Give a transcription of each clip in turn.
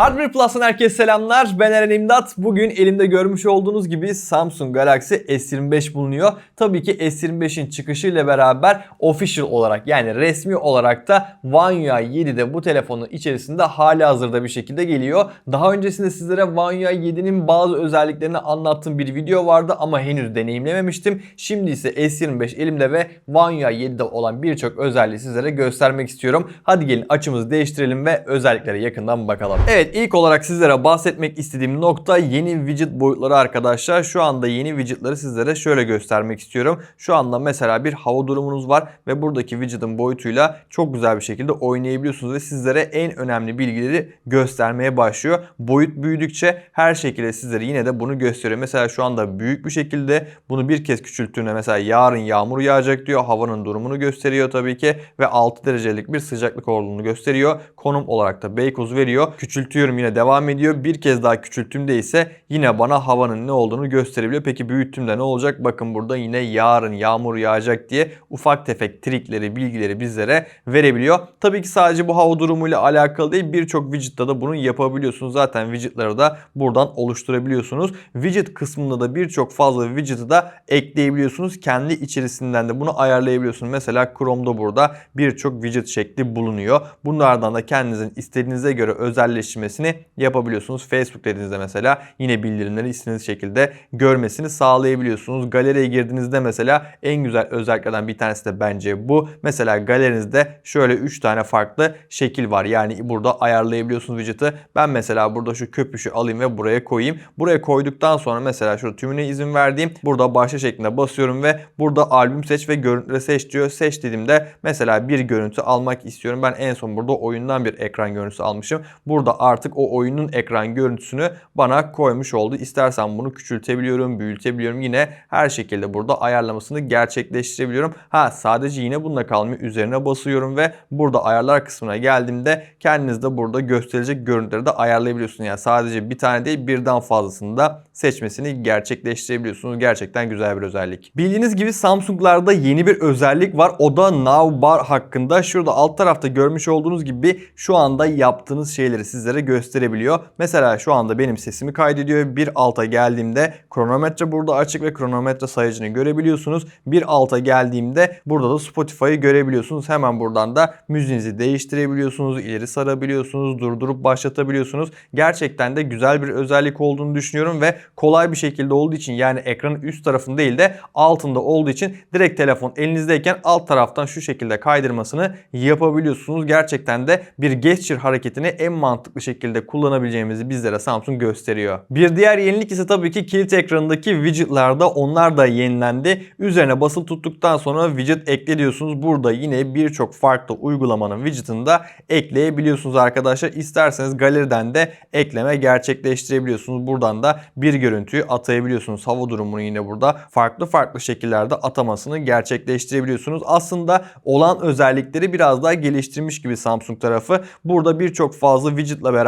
Hardware Plus'tan herkese selamlar. Ben Eren İmdat. Bugün elimde görmüş olduğunuz gibi Samsung Galaxy S25 bulunuyor. Tabii ki S25'in çıkışıyla beraber official olarak yani resmi olarak da One UI 7'de bu telefonun içerisinde hali hazırda bir şekilde geliyor. Daha öncesinde sizlere One UI 7'nin bazı özelliklerini anlattığım bir video vardı ama henüz deneyimlememiştim. Şimdi ise S25 elimde ve One UI 7'de olan birçok özelliği sizlere göstermek istiyorum. Hadi gelin açımızı değiştirelim ve özelliklere yakından bakalım. Evet ilk olarak sizlere bahsetmek istediğim nokta yeni widget boyutları arkadaşlar. Şu anda yeni widgetları sizlere şöyle göstermek istiyorum. Şu anda mesela bir hava durumunuz var ve buradaki widget'ın boyutuyla çok güzel bir şekilde oynayabiliyorsunuz ve sizlere en önemli bilgileri göstermeye başlıyor. Boyut büyüdükçe her şekilde sizlere yine de bunu gösteriyor. Mesela şu anda büyük bir şekilde bunu bir kez küçülttüğünde mesela yarın yağmur yağacak diyor. Havanın durumunu gösteriyor tabii ki ve 6 derecelik bir sıcaklık olduğunu gösteriyor. Konum olarak da Beykoz veriyor. Küçültüyorum yine devam ediyor. Bir kez daha küçülttüğümde ise yine bana havanın ne olduğunu gösterebiliyor. Peki büyüttüğümde ne olacak? Bakın burada yine yarın yağmur yağacak diye ufak tefek trikleri, bilgileri bizlere verebiliyor. Tabii ki sadece bu hava durumuyla alakalı değil. Birçok widget'ta da bunu yapabiliyorsunuz. Zaten widget'ları da buradan oluşturabiliyorsunuz. Widget kısmında da birçok fazla widget'ı da ekleyebiliyorsunuz. Kendi içerisinden de bunu ayarlayabiliyorsunuz. Mesela Chrome'da burada birçok widget şekli bulunuyor. Bunlardan da kendinizin istediğinize göre özelleştirmesini yapabiliyorsunuz. Facebook dediğinizde mesela yine bildirimleri istediğiniz şekilde görmesini sağlayabiliyorsunuz. Galeriye girdiğinizde mesela en güzel özelliklerden bir tanesi de bence bu. Mesela galerinizde şöyle 3 tane farklı şekil var. Yani burada ayarlayabiliyorsunuz widget'ı. Ben mesela burada şu köpüşü alayım ve buraya koyayım. Buraya koyduktan sonra mesela şurada tümüne izin verdiğim burada başla şeklinde basıyorum ve burada albüm seç ve görüntüleri seç diyor. Seç dediğimde mesela bir görüntü almak istiyorum. Ben en son burada oyundan bir ekran görüntüsü almışım. Burada artık o oyunun ekran görüntüsünü bana koymuş oldu. İstersen bunu küçültebiliyorum, büyütebiliyorum. Yine her şekilde burada ayarlamasını gerçekleştirebiliyorum. Ha sadece yine bununla kalmıyor. Üzerine basıyorum ve burada ayarlar kısmına geldiğimde kendiniz de burada gösterilecek görüntüleri de ayarlayabiliyorsunuz. Yani sadece bir tane değil birden fazlasını da seçmesini gerçekleştirebiliyorsunuz. Gerçekten güzel bir özellik. Bildiğiniz gibi Samsung'larda yeni bir özellik var. O da Now Bar hakkında. Şurada alt tarafta görmüş olduğunuz gibi şu anda yaptığınız şeyleri sizlere gösterebiliyor. Mesela şu anda benim sesimi kaydediyor. Bir alta geldiğimde kronometre burada açık ve kronometre sayacını görebiliyorsunuz. Bir alta geldiğimde burada da Spotify'ı görebiliyorsunuz. Hemen buradan da müziğinizi değiştirebiliyorsunuz, ileri sarabiliyorsunuz, durdurup başlatabiliyorsunuz. Gerçekten de güzel bir özellik olduğunu düşünüyorum ve kolay bir şekilde olduğu için yani ekranın üst tarafında değil de altında olduğu için direkt telefon elinizdeyken alt taraftan şu şekilde kaydırmasını yapabiliyorsunuz. Gerçekten de bir gesture hareketini en mantıklı şekilde kullanabileceğimizi bizlere Samsung gösteriyor. Bir diğer yenilik ise tabii ki kilit ekranındaki widgetlarda onlar da yenilendi. Üzerine basılı tuttuktan sonra widget ekle diyorsunuz. Burada yine birçok farklı uygulamanın widget'ını da ekleyebiliyorsunuz arkadaşlar. İsterseniz galeriden de ekleme gerçekleştirebiliyorsunuz. Buradan da bir görüntüyü atayabiliyorsunuz. Hava durumunu yine burada farklı farklı şekillerde atamasını gerçekleştirebiliyorsunuz. Aslında olan özellikleri biraz daha geliştirmiş gibi Samsung tarafı. Burada birçok fazla widget'la beraber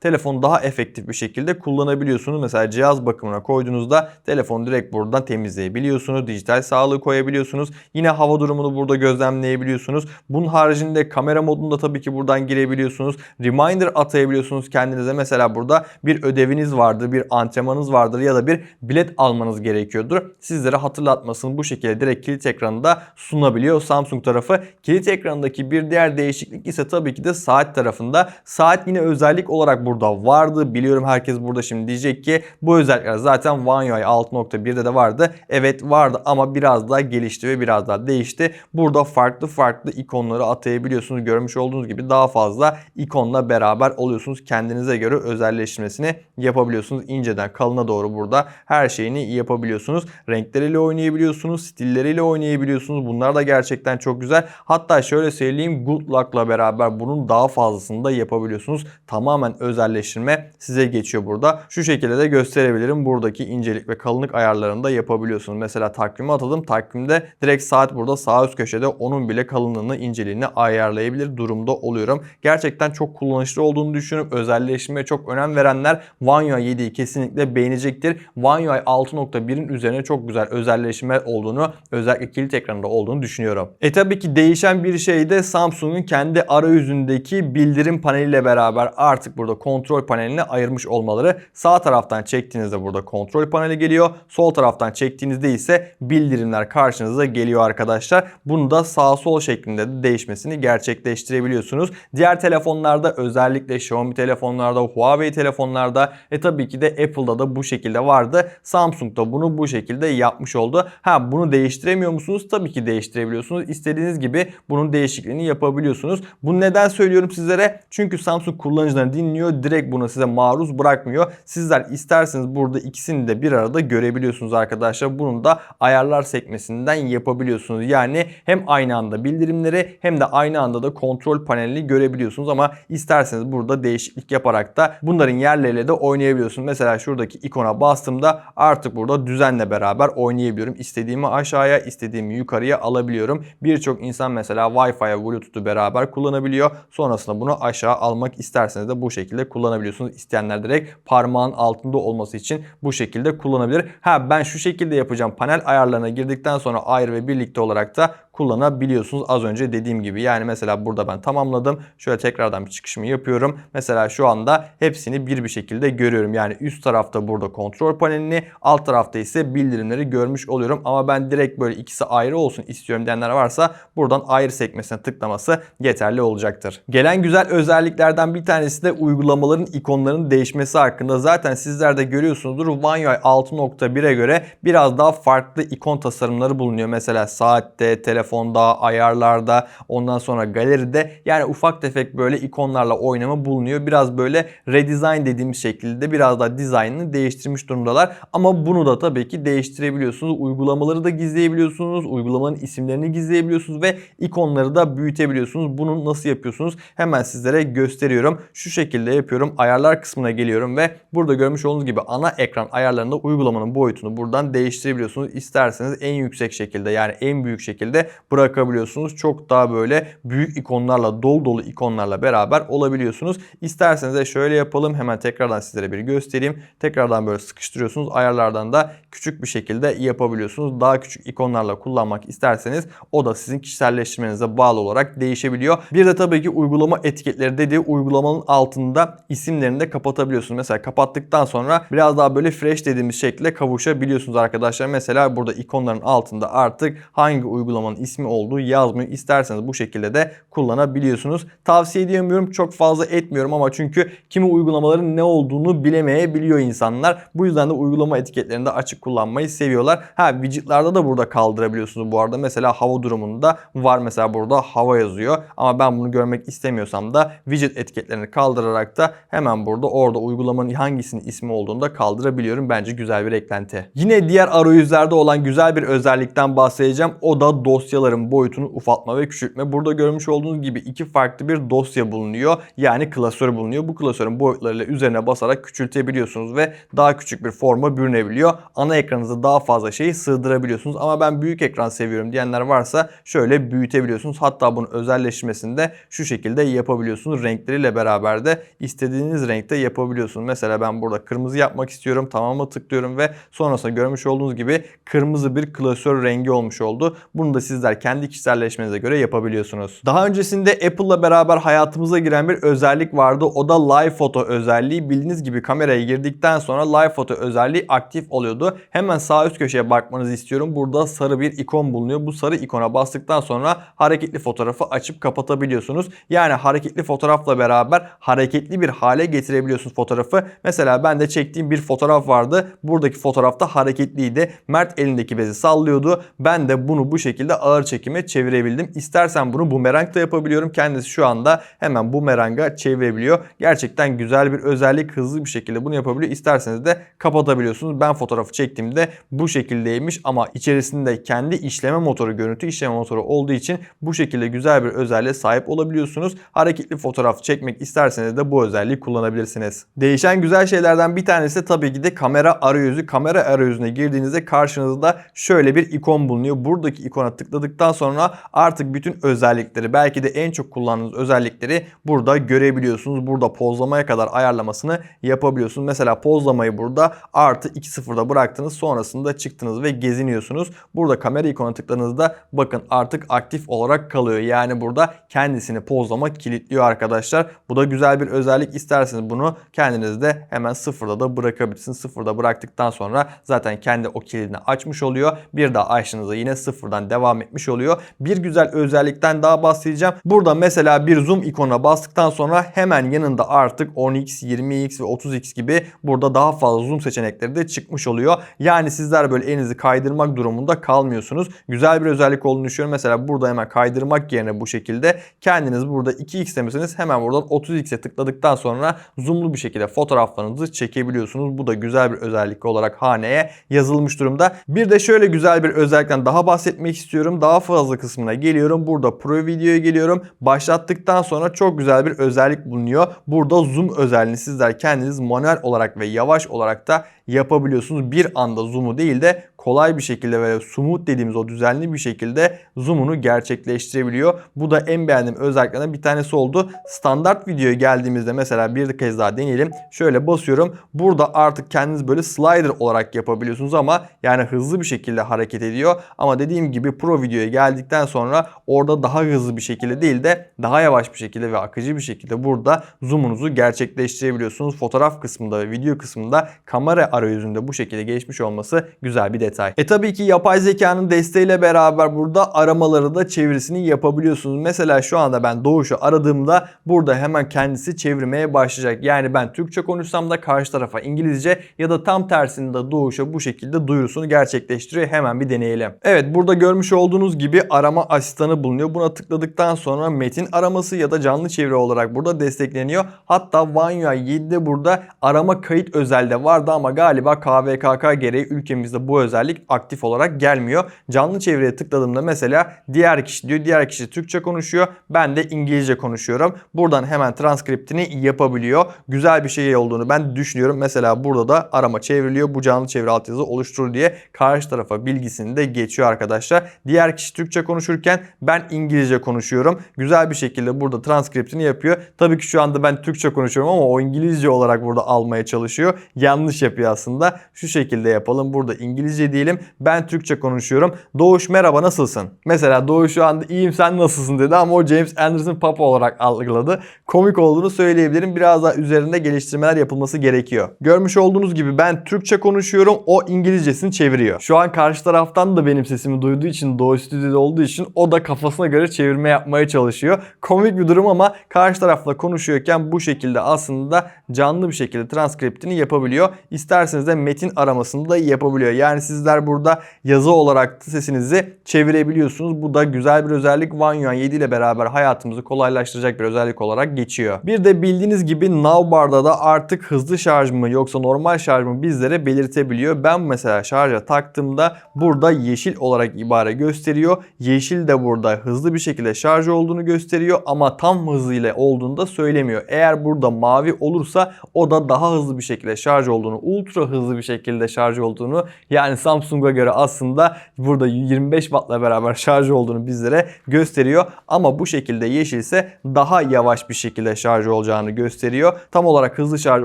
telefonu daha efektif bir şekilde kullanabiliyorsunuz. Mesela cihaz bakımına koyduğunuzda telefonu direkt buradan temizleyebiliyorsunuz. Dijital sağlığı koyabiliyorsunuz. Yine hava durumunu burada gözlemleyebiliyorsunuz. Bunun haricinde kamera modunda tabii ki buradan girebiliyorsunuz. Reminder atayabiliyorsunuz kendinize. Mesela burada bir ödeviniz vardır, bir antrenmanınız vardır ya da bir bilet almanız gerekiyordur. Sizlere hatırlatmasını bu şekilde direkt kilit ekranında sunabiliyor Samsung tarafı. Kilit ekranındaki bir diğer değişiklik ise tabii ki de saat tarafında. Saat yine özellik olarak burada vardı. Biliyorum herkes burada şimdi diyecek ki bu özellikler zaten One UI 6.1'de de vardı. Evet vardı ama biraz daha gelişti ve biraz daha değişti. Burada farklı farklı ikonları atayabiliyorsunuz. Görmüş olduğunuz gibi daha fazla ikonla beraber oluyorsunuz. Kendinize göre özelleştirmesini yapabiliyorsunuz. İnceden kalına doğru burada her şeyini yapabiliyorsunuz. Renkleriyle oynayabiliyorsunuz. Stilleriyle oynayabiliyorsunuz. Bunlar da gerçekten çok güzel. Hatta şöyle söyleyeyim Good Luck'la beraber bunun daha fazlasını da yapabiliyorsunuz. Tamamen özelleştirme size geçiyor burada. Şu şekilde de gösterebilirim. Buradaki incelik ve kalınlık ayarlarını da yapabiliyorsunuz. Mesela takvime atadım. Takvimde direkt saat burada sağ üst köşede onun bile kalınlığını, inceliğini ayarlayabilir durumda oluyorum. Gerçekten çok kullanışlı olduğunu düşünüyorum. Özelleştirmeye çok önem verenler One UI 7'yi kesinlikle beğenecektir. One UI 6.1'in üzerine çok güzel özelleşme olduğunu, özellikle kilit ekranında olduğunu düşünüyorum. E tabii ki değişen bir şey de Samsung'un kendi arayüzündeki bildirim paneliyle beraber artık burada kontrol paneline ayırmış olmaları. Sağ taraftan çektiğinizde burada kontrol paneli geliyor. Sol taraftan çektiğinizde ise bildirimler karşınıza geliyor arkadaşlar. Bunu da sağ sol şeklinde de değişmesini gerçekleştirebiliyorsunuz. Diğer telefonlarda özellikle Xiaomi telefonlarda, Huawei telefonlarda e tabii ki de Apple'da da bu şekilde vardı. Samsung da bunu bu şekilde yapmış oldu. Ha bunu değiştiremiyor musunuz? Tabii ki değiştirebiliyorsunuz. İstediğiniz gibi bunun değişikliğini yapabiliyorsunuz. Bunu neden söylüyorum sizlere? Çünkü Samsung kullanıcılarını dinliyor. Direkt bunu size maruz bırakmıyor. Sizler isterseniz burada ikisini de bir arada görebiliyorsunuz arkadaşlar. Bunun da ayarlar sekmesinden yapabiliyorsunuz. Yani hem aynı anda bildirimleri hem de aynı anda da kontrol panelini görebiliyorsunuz ama isterseniz burada değişiklik yaparak da bunların yerleriyle de oynayabiliyorsunuz. Mesela şuradaki ikona bastığımda artık burada düzenle beraber oynayabiliyorum. İstediğimi aşağıya, istediğimi yukarıya alabiliyorum. Birçok insan mesela Wi-Fi ve Bluetooth'u beraber kullanabiliyor. Sonrasında bunu aşağı almak isterseniz de bu şekilde kullanabiliyorsunuz. İsteyenler direkt parmağın altında olması için bu şekilde kullanabilir. Ha ben şu şekilde yapacağım. Panel ayarlarına girdikten sonra ayrı ve birlikte olarak da kullanabiliyorsunuz. Az önce dediğim gibi yani mesela burada ben tamamladım. Şöyle tekrardan bir çıkışımı yapıyorum. Mesela şu anda hepsini bir bir şekilde görüyorum. Yani üst tarafta burada kontrol panelini, alt tarafta ise bildirimleri görmüş oluyorum. Ama ben direkt böyle ikisi ayrı olsun istiyorum diyenler varsa buradan ayrı sekmesine tıklaması yeterli olacaktır. Gelen güzel özelliklerden bir tanesi de uygulamaların ikonlarının değişmesi hakkında. Zaten sizler de görüyorsunuzdur. One UI 6.1'e göre biraz daha farklı ikon tasarımları bulunuyor. Mesela saatte, telefonda, ayarlarda, ondan sonra galeride yani ufak tefek böyle ikonlarla oynama bulunuyor. Biraz böyle redesign dediğimiz şekilde biraz daha dizaynını değiştirmiş durumdalar. Ama bunu da tabii ki değiştirebiliyorsunuz. Uygulamaları da gizleyebiliyorsunuz. Uygulamanın isimlerini gizleyebiliyorsunuz ve ikonları da büyütebiliyorsunuz. Bunu nasıl yapıyorsunuz? Hemen sizlere gösteriyorum. Şu şekilde yapıyorum. Ayarlar kısmına geliyorum ve burada görmüş olduğunuz gibi ana ekran ayarlarında uygulamanın boyutunu buradan değiştirebiliyorsunuz. İsterseniz en yüksek şekilde yani en büyük şekilde bırakabiliyorsunuz. Çok daha böyle büyük ikonlarla dolu dolu ikonlarla beraber olabiliyorsunuz. İsterseniz de şöyle yapalım. Hemen tekrardan sizlere bir göstereyim. Tekrardan böyle sıkıştırıyorsunuz. Ayarlardan da küçük bir şekilde yapabiliyorsunuz. Daha küçük ikonlarla kullanmak isterseniz o da sizin kişiselleştirmenize bağlı olarak değişebiliyor. Bir de tabii ki uygulama etiketleri dediği uygulamanın altında isimlerini de kapatabiliyorsunuz. Mesela kapattıktan sonra biraz daha böyle fresh dediğimiz şekilde kavuşabiliyorsunuz arkadaşlar. Mesela burada ikonların altında artık hangi uygulamanın ismi olduğu yazmıyor. İsterseniz bu şekilde de kullanabiliyorsunuz. Tavsiye edemiyorum. Çok fazla etmiyorum ama çünkü kimi uygulamaların ne olduğunu bilemeyebiliyor insanlar. Bu yüzden de uygulama etiketlerinde açık kullanmayı seviyorlar. Ha widgetlarda da burada kaldırabiliyorsunuz bu arada. Mesela hava durumunda var mesela burada hava yazıyor. Ama ben bunu görmek istemiyorsam da widget etiketlerini kaldırarak da hemen burada orada uygulamanın hangisinin ismi olduğunu da kaldırabiliyorum. Bence güzel bir eklenti. Yine diğer arayüzlerde olan güzel bir özellikten bahsedeceğim. O da dosyaların boyutunu ufaltma ve küçültme. Burada görmüş olduğunuz gibi iki farklı bir dosya bulunuyor. Yani klasör bulunuyor. Bu klasörün boyutlarıyla üzerine basarak küçültebiliyorsunuz ve daha küçük bir forma bürünebiliyor. Ana ekranınıza daha fazla şeyi sığdırabiliyorsunuz. Ama ben büyük ekran seviyorum diyenler varsa şöyle büyütebiliyorsunuz. Hatta bunun özelleşmesini de şu şekilde yapabiliyorsunuz. Renkleriyle beraber de istediğiniz renkte yapabiliyorsunuz. Mesela ben burada kırmızı yapmak istiyorum. Tamam'a tıklıyorum ve sonrasında görmüş olduğunuz gibi kırmızı bir klasör rengi olmuş oldu. Bunu da sizler kendi kişiselleşmenize göre yapabiliyorsunuz. Daha öncesinde Apple'la beraber hayatımıza giren bir özellik vardı. O da Live Photo özelliği. Bildiğiniz gibi kameraya girdikten sonra Live Photo özelliği aktif oluyordu. Hemen sağ üst köşeye bakmanızı istiyorum. Burada sarı bir ikon bulunuyor. Bu sarı ikona bastıktan sonra hareketli fotoğrafı açıp kapatabiliyorsunuz. Yani hareketli fotoğrafla beraber hareketli bir hale getirebiliyorsunuz fotoğrafı. Mesela ben de çektiğim bir fotoğraf vardı. Buradaki fotoğrafta hareketliydi. Mert elindeki bezi sallıyordu. Ben de bunu bu şekilde ağır çekime çevirebildim. İstersen bunu bumerang da yapabiliyorum. Kendisi şu anda hemen bumeranga çevirebiliyor. Gerçekten güzel bir özellik. Hızlı bir şekilde bunu yapabiliyor. İsterseniz de kapatabiliyorsunuz. Ben fotoğrafı çektiğimde bu şekildeymiş ama içerisinde kendi işleme motoru, görüntü işleme motoru olduğu için bu şekilde güzel bir özelliğe sahip olabiliyorsunuz. Hareketli fotoğraf çekmek isterseniz de bu özelliği kullanabilirsiniz. Değişen güzel şeylerden bir tanesi tabii ki de kamera arayüzü. Kamera arayüzüne girdiğinizde karşınızda şöyle bir ikon bulunuyor. Buradaki ikona tıkladığınız tıkladıktan sonra artık bütün özellikleri belki de en çok kullandığınız özellikleri burada görebiliyorsunuz. Burada pozlamaya kadar ayarlamasını yapabiliyorsunuz. Mesela pozlamayı burada artı 2.0'da bıraktınız. Sonrasında çıktınız ve geziniyorsunuz. Burada kamera ikonuna tıkladığınızda bakın artık aktif olarak kalıyor. Yani burada kendisini pozlama kilitliyor arkadaşlar. Bu da güzel bir özellik. İsterseniz bunu kendiniz de hemen sıfırda da bırakabilirsiniz. Sıfırda bıraktıktan sonra zaten kendi o kilidini açmış oluyor. Bir daha açtığınızda yine sıfırdan devam etmiş oluyor. Bir güzel özellikten daha bahsedeceğim. Burada mesela bir zoom ikonuna bastıktan sonra hemen yanında artık 10x, 20x ve 30x gibi burada daha fazla zoom seçenekleri de çıkmış oluyor. Yani sizler böyle elinizi kaydırmak durumunda kalmıyorsunuz. Güzel bir özellik olduğunu düşünüyorum. Mesela burada hemen kaydırmak yerine bu şekilde kendiniz burada 2x demişsiniz. Hemen buradan 30x'e tıkladıktan sonra zoomlu bir şekilde fotoğraflarınızı çekebiliyorsunuz. Bu da güzel bir özellik olarak haneye yazılmış durumda. Bir de şöyle güzel bir özellikten daha bahsetmek istiyorum. Daha fazla kısmına geliyorum. Burada Pro Video'ya geliyorum. Başlattıktan sonra çok güzel bir özellik bulunuyor. Burada zoom özelliğini sizler kendiniz manuel olarak ve yavaş olarak da yapabiliyorsunuz. Bir anda zoom'u değil de kolay bir şekilde ve smooth dediğimiz o düzenli bir şekilde zoom'unu gerçekleştirebiliyor. Bu da en beğendiğim özelliklerden bir tanesi oldu. Standart videoya geldiğimizde mesela bir kez daha deneyelim. Şöyle basıyorum. Burada artık kendiniz böyle slider olarak yapabiliyorsunuz ama yani hızlı bir şekilde hareket ediyor. Ama dediğim gibi pro videoya geldikten sonra orada daha hızlı bir şekilde değil de daha yavaş bir şekilde ve akıcı bir şekilde burada zoom'unuzu gerçekleştirebiliyorsunuz. Fotoğraf kısmında ve video kısmında kamera arayüzünde bu şekilde gelişmiş olması güzel bir detay. E tabii ki yapay zekanın desteğiyle beraber burada aramaları da çevirisini yapabiliyorsunuz. Mesela şu anda ben Doğuş'u aradığımda burada hemen kendisi çevirmeye başlayacak. Yani ben Türkçe konuşsam da karşı tarafa İngilizce ya da tam tersinde Doğuş'a bu şekilde duyurusunu gerçekleştiriyor. Hemen bir deneyelim. Evet burada görmüş olduğunuz gibi arama asistanı bulunuyor. Buna tıkladıktan sonra metin araması ya da canlı çeviri olarak burada destekleniyor. Hatta One UI 7'de burada arama kayıt özelde vardı ama galiba KVKK gereği ülkemizde bu özellik aktif olarak gelmiyor. Canlı çeviriye tıkladığımda mesela diğer kişi diyor. Diğer kişi Türkçe konuşuyor. Ben de İngilizce konuşuyorum. Buradan hemen transkriptini yapabiliyor. Güzel bir şey olduğunu ben düşünüyorum. Mesela burada da arama çevriliyor. Bu canlı çeviri altyazı oluşturur diye karşı tarafa bilgisini de geçiyor arkadaşlar. Diğer kişi Türkçe konuşurken ben İngilizce konuşuyorum. Güzel bir şekilde burada transkriptini yapıyor. Tabii ki şu anda ben Türkçe konuşuyorum ama o İngilizce olarak burada almaya çalışıyor. Yanlış yapıyor aslında. Şu şekilde yapalım. Burada İngilizce diyelim. Ben Türkçe konuşuyorum. Doğuş merhaba nasılsın? Mesela Doğuş şu anda iyiyim sen nasılsın dedi ama o James Anderson Papa olarak algıladı. Komik olduğunu söyleyebilirim. Biraz daha üzerinde geliştirmeler yapılması gerekiyor. Görmüş olduğunuz gibi ben Türkçe konuşuyorum. O İngilizcesini çeviriyor. Şu an karşı taraftan da benim sesimi duyduğu için Doğuş stüdyoda olduğu için o da kafasına göre çevirme yapmaya çalışıyor. Komik bir durum ama karşı tarafla konuşuyorken bu şekilde aslında canlı bir şekilde transkriptini yapabiliyor. İsterseniz de metin aramasını da yapabiliyor. Yani sizler burada yazı olarak sesinizi çevirebiliyorsunuz. Bu da güzel bir özellik. One UI 7 ile beraber hayatımızı kolaylaştıracak bir özellik olarak geçiyor. Bir de bildiğiniz gibi Navbar'da da artık hızlı şarj mı yoksa normal şarj mı bizlere belirtebiliyor. Ben mesela şarja taktığımda burada yeşil olarak ibare gösteriyor. Yeşil de burada hızlı bir şekilde şarj olduğunu gösteriyor ama tam hızıyla olduğunu da söylemiyor. Eğer burada mavi olursa o da daha hızlı bir şekilde şarj olduğunu, ultra hızlı bir şekilde şarj olduğunu yani Samsung'a göre aslında burada 25 wattla beraber şarj olduğunu bizlere gösteriyor. Ama bu şekilde yeşilse daha yavaş bir şekilde şarj olacağını gösteriyor. Tam olarak hızlı şarj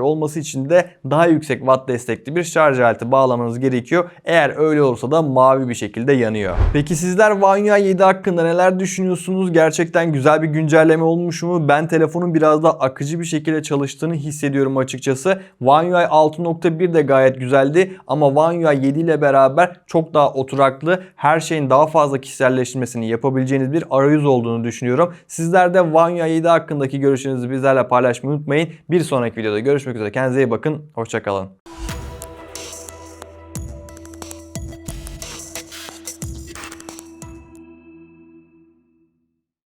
olması için de daha yüksek watt destekli bir şarj aleti bağlamanız gerekiyor. Eğer öyle olursa da mavi bir şekilde yanıyor. Peki sizler One UI 7 hakkında neler düşünüyorsunuz? Gerçekten güzel bir güncelleme olmuş mu? Ben telefonun biraz daha akıcı bir şekilde çalıştığını hissediyorum açıkçası. One UI 6.1 de gayet güzeldi ama One UI 7 ile beraber çok daha oturaklı, her şeyin daha fazla kişiselleştirmesini yapabileceğiniz bir arayüz olduğunu düşünüyorum. Sizler de UI 7 hakkındaki görüşlerinizi bizlerle paylaşmayı unutmayın. Bir sonraki videoda görüşmek üzere. Kendinize iyi bakın. Hoşçakalın.